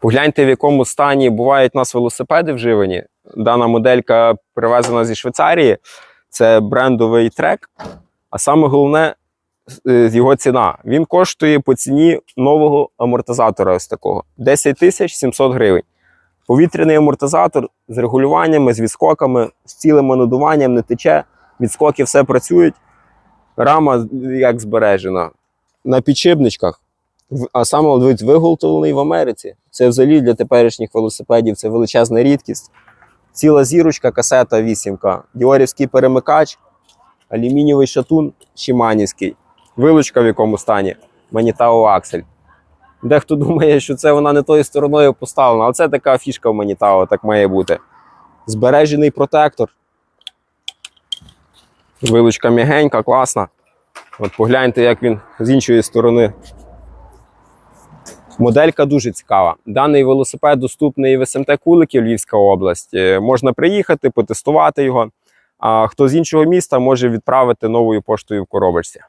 Погляньте, в якому стані бувають у нас велосипеди вживані. Дана моделька привезена зі Швейцарії. Це брендовий трек. А саме головне е, його ціна. Він коштує по ціні нового амортизатора ось такого 10 тисяч 700 гривень. Повітряний амортизатор з регулюваннями, з відскоками, з цілим надуванням, не тече, відскоки все працюють. Рама як збережена. На підшипничках. А саме от виготовлений в Америці. Це взагалі для теперішніх велосипедів це величезна рідкість. Ціла зірочка, касета 8К, діорівський перемикач, алюмінієвий шатун Шіманівський, вилучка в якому стані, Манітао Аксель. Дехто думає, що це вона не тою стороною поставлена, але це така фішка в Манітао, так має бути. Збережений протектор. Вилучка м'ягенька, класна. От погляньте, як він з іншої сторони. Моделька дуже цікава. Даний велосипед доступний в СМТ Куликів, Львівська область. Е, Можна приїхати, потестувати його. А хто з іншого міста може відправити новою поштою в коробочці.